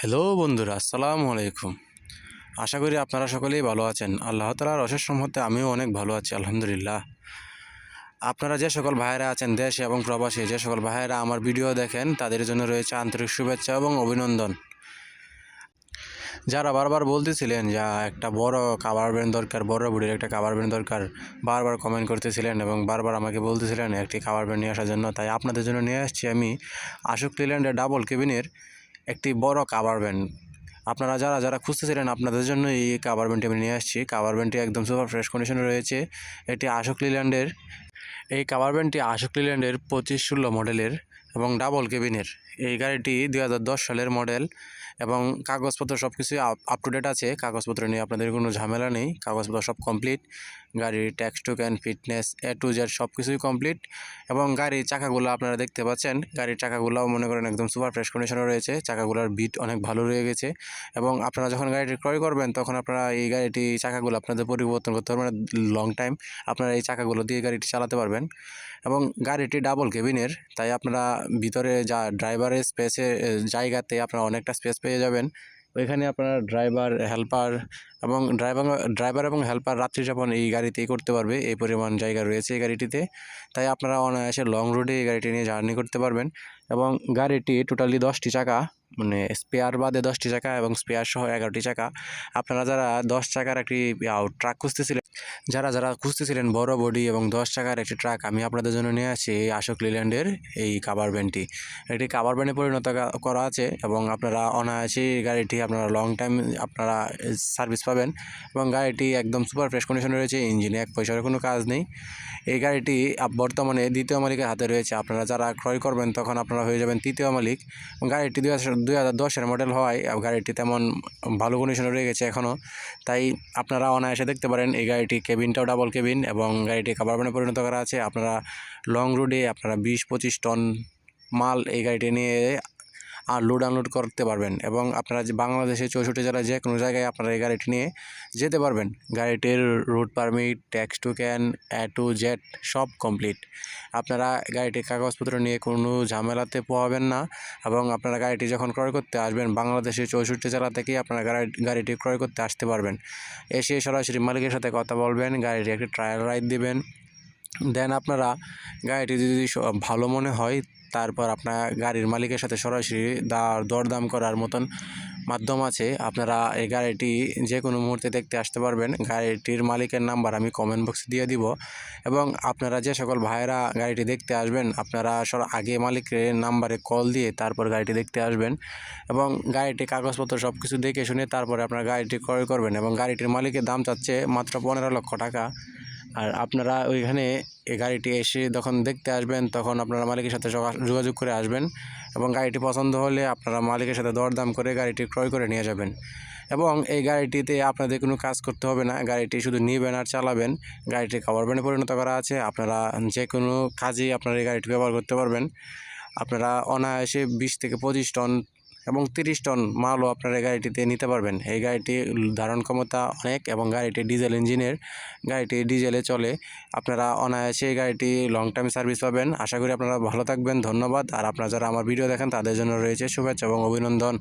Hello বন্ধুরা, আসসালামু আলাইকুম। আশা করি আপনারা সকলেই ভালো আছেন। আল্লাহ তালার অশেষ সম্মতে আমিও অনেক ভালো আছি, আলহামদুলিল্লাহ। আপনারা যে সকল ভাইয়েরা আছেন, দেশে এবং প্রবাসী, যে সকল ভাইয়েরা আমার ভিডিও দেখেন, তাদের জন্য রয়েছে আন্তরিক শুভেচ্ছা এবং অভিনন্দন। যারা বারবার বলতেছিলেন যা একটা বড় কাভার ব্যান্ড দরকার, বড় বুড়ির একটা কাভার ব্যান্ড দরকার, বারবার কমেন্ট করতেছিলেন এবং বারবার আমাকে বলতেছিলেন, একটি কাভার ব্যান্ড নিয়ে আসার জন্য। তাই আপনাদের জন্য নিয়ে আসছি আমি আশুক লিল্যান্ডের ডাবল কেবিনের একটি বড় কাভার ব্যান্ড আপনারা যারা যারা খুঁজতেছিলেন আপনাদের জন্য এই কাভার ব্যান্ডটি আমি নিয়ে আসছি। কাভার ব্যান্ডটি একদম সুপার ফ্রেশ কন্ডিশনে রয়েছে। এটি আশোক লিল্যান্ডের এই কাভার ব্যান্ডটি আশোক লিল্যান্ডের পঁচিশ ষোলো মডেলের এবং ডাবল কেবিনের এই গাড়িটি দুই হাজার দশ সালের মডেল এবং কাগজপত্র সব কিছুই আপ টু ডেট আছে। কাগজপত্র নিয়ে আপনাদের কোনো ঝামেলা নেই। কাগজপত্র সব কমপ্লিট গাড়ির tax token fitness A to Z সব কিছুই কমপ্লিট এবং গাড়ির চাকাগুলো আপনারা দেখতে পাচ্ছেন। গাড়ির চাকাগুলোও মনে করেন একদম সুপার ফ্রেশ কন্ডিশনে রয়েছে। চাকাগুলোর বিট অনেক ভালো রয়ে গেছে এবং আপনারা যখন গাড়িটি ক্রয় করবেন, তখন আপনারা এই গাড়িটি, চাকাগুলো আপনাদের পরিবর্তন করতে পারবেন লং টাইম আপনারা এই চাকাগুলো দিয়ে গাড়িটি চালাতে পারবেন এবং গাড়িটি ডাবল কেবিনের তাই আপনারা ভিতরে যা ড্রাইভারের স্পেসে জায়গাতে আপনারা অনেকটা স্পেস পেয়ে যাবেন। ওইখানে আপনার ড্রাইভার হেল্পার এবং ড্রাইভার ড্রাইভার এবং হেল্পার রাত্রি যাপন এই গাড়িতেই করতে পারবে। এই পরিমাণ জায়গা রয়েছে এই গাড়িটিতে। তাই আপনারা অনায়াসে লং রুটে এই গাড়িটি নিয়ে জার্নি করতে পারবেন এবং গাড়িটি টোটালি দশটি চাকা মানে স্পেয়ার বাদে দশটি চাকা এবং স্পেয়ার সহ এগারোটি চাকা। আপনারা যারা দশ চাকার একটি ট্রাক খুঁজতেছিলেন, যারা যারা খুঁজতেছিলেন বড় বডি এবং দশ চাকার একটি ট্রাক আমি আপনাদের জন্য নিয়ে আসছি এই আশোক লিল্যান্ডের এই কাভার ভ্যানটি এটি কাভার ভ্যানে পরিণত করা আছে এবং আপনারা অনায়াসে গাড়িটি আপনারা লং টাইম আপনারা সার্ভিস পাবেন এবং গাড়িটি একদম সুপার ফ্রেশ কন্ডিশনে রয়েছে ইঞ্জিনে এক পয়সার কোনো কাজ নেই। এই গাড়িটি বর্তমানে দ্বিতীয় মালিকের হাতে রয়েছে, আপনারা যারা ক্রয় করবেন তখন আপনারা হয়ে যাবেন তৃতীয় মালিক। গাড়িটি দুই হাজার দুই হাজার দশের মডেল হওয়ায় গাড়িটি তেমন ভালো কন্ডিশনে রয়ে গেছে এখনও তাই আপনারা অনায়াসে দেখতে পারেন এই গাড়িটি কেবিনটাও ডাবল কেবিন এবং গাড়িটি কাভারম্যানে পরিণত করা আছে। আপনারা লং রুটে আপনারা বিশ পঁচিশ টন মাল এই গাড়িটি নিয়ে আর লোড আনলোড করতে পারবেন এবং আপনারা যে বাংলাদেশে চৌষট্টি জেলায় যে কোনো জায়গায় আপনারা এই গাড়িটি নিয়ে যেতে পারবেন। গাড়িটির route permit tax token A to Z সব কমপ্লিট আপনারা গাড়িটির কাগজপত্র নিয়ে কোনো ঝামেলাতে পোহাবেন না এবং আপনারা গাড়িটি যখন ক্রয় করতে আসবেন, বাংলাদেশের চৌষট্টি জেলা থেকেই আপনারা গাড়ি, গাড়িটি ক্রয় করতে আসতে পারবেন। এসে সরাসরি মালিকের সাথে কথা বলবেন গাড়িটি একটি ট্রায়াল রাইড দিবেন। দেন আপনারা গাড়িটি যদি ভালো মনে হয় তারপর আপনার গাড়ির মালিকের সাথে সরাসরি দা- দরদাম করার মতন মাধ্যম আছে। আপনারা এই গাড়িটি যে কোনো মুহূর্তে দেখতে আসতে পারবেন। গাড়িটির মালিকের নাম্বার আমি কমেন্ট বক্সে দিয়ে দিব। এবং আপনারা যে সকল ভাইয়েরা গাড়িটি দেখতে আসবেন, আপনারা সর আগে মালিকের নাম্বারে কল দিয়ে তারপর গাড়িটি দেখতে আসবেন। এবং গাড়িটি কাগজপত্র সব কিছু দেখে শুনে তারপরে আপনার গাড়িটি ক্রয় করবেন। এবং গাড়িটির মালিকের দাম চাচ্ছে মাত্র পনেরো লক্ষ টাকা। আর আপনারা ওইখানে গাড়িটি এসে যখন দেখতে আসবেন, তখন আপনারা মালিকের সাথে যোগাযোগ করে আসবেন এবং গাড়িটি পছন্দ হলে আপনারা মালিকের সাথে দরদাম করে গাড়িটি ক্রয় করে নিয়ে যাবেন। এবং এই গাড়িটিতে আপনাদের কোনো কাজ করতে হবে না। গাড়িটি শুধু নিবেন আর চালাবেন। গাড়িটি কাভার ভ্যানে পরিণত করা আছে। আপনারা যে কোনো কাজেই আপনারা এই গাড়িটি ব্যবহার করতে পারবেন। আপনারা অনায়াসে বিশ থেকে পঁচিশ টন এবং তিরিশ টন মালও আপনারা গাড়িটিতে নিতে পারবেন। এই গাড়িটি ধারণ ক্ষমতা অনেক এবং গাড়িটি ডিজেল ইঞ্জিনের। গাড়িটি ডিজেলে চলে। আপনারা অনায়াসে এই গাড়িটি লং টাইম সার্ভিস পাবেন। আশা করি আপনারা ভালো থাকবেন। ধন্যবাদ। আর আপনারা যারা আমার ভিডিও দেখেন, তাদের জন্য রয়েছে শুভেচ্ছা এবং অভিনন্দন।